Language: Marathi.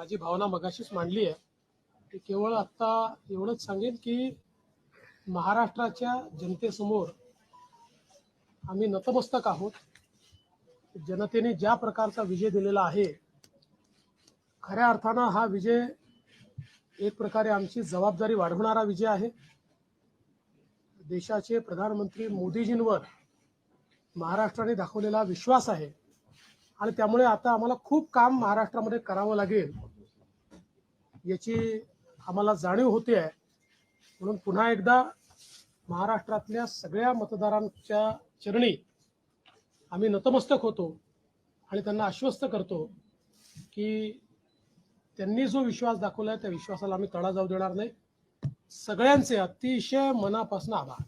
माझी भावना मगाशीच मांडली आहे. की केवळ आत्ता एवढंच सांगेन की महाराष्ट्राच्या जनतेसमोर आम्ही नतमस्तक आहोत. जनतेने ज्या प्रकारचा विजय दिलेला आहे खऱ्या अर्थानं हा विजय एक प्रकारे आमची जबाबदारी वाढवणारा विजय आहे. देशाचे प्रधानमंत्री मोदीजींवर महाराष्ट्राने दाखवलेला विश्वास आहे आणि त्यामुळे आता आम्हाला खूप काम महाराष्ट्रामध्ये करावं लागेल. याची आम्हाला जाणीव होते आहे. म्हणून पुन्हा एकदा महाराष्ट्रातल्या सगळ्या मतदारांच्या चरणी आम्ही नतमस्तक होतो आणि त्यांना आश्वस्त करतो की त्यांनी जो विश्वास दाखवला आहे त्या विश्वासाला आम्ही तडा जाऊ देणार नाही. सगळ्यांचे अतिशय मनापासून आभार.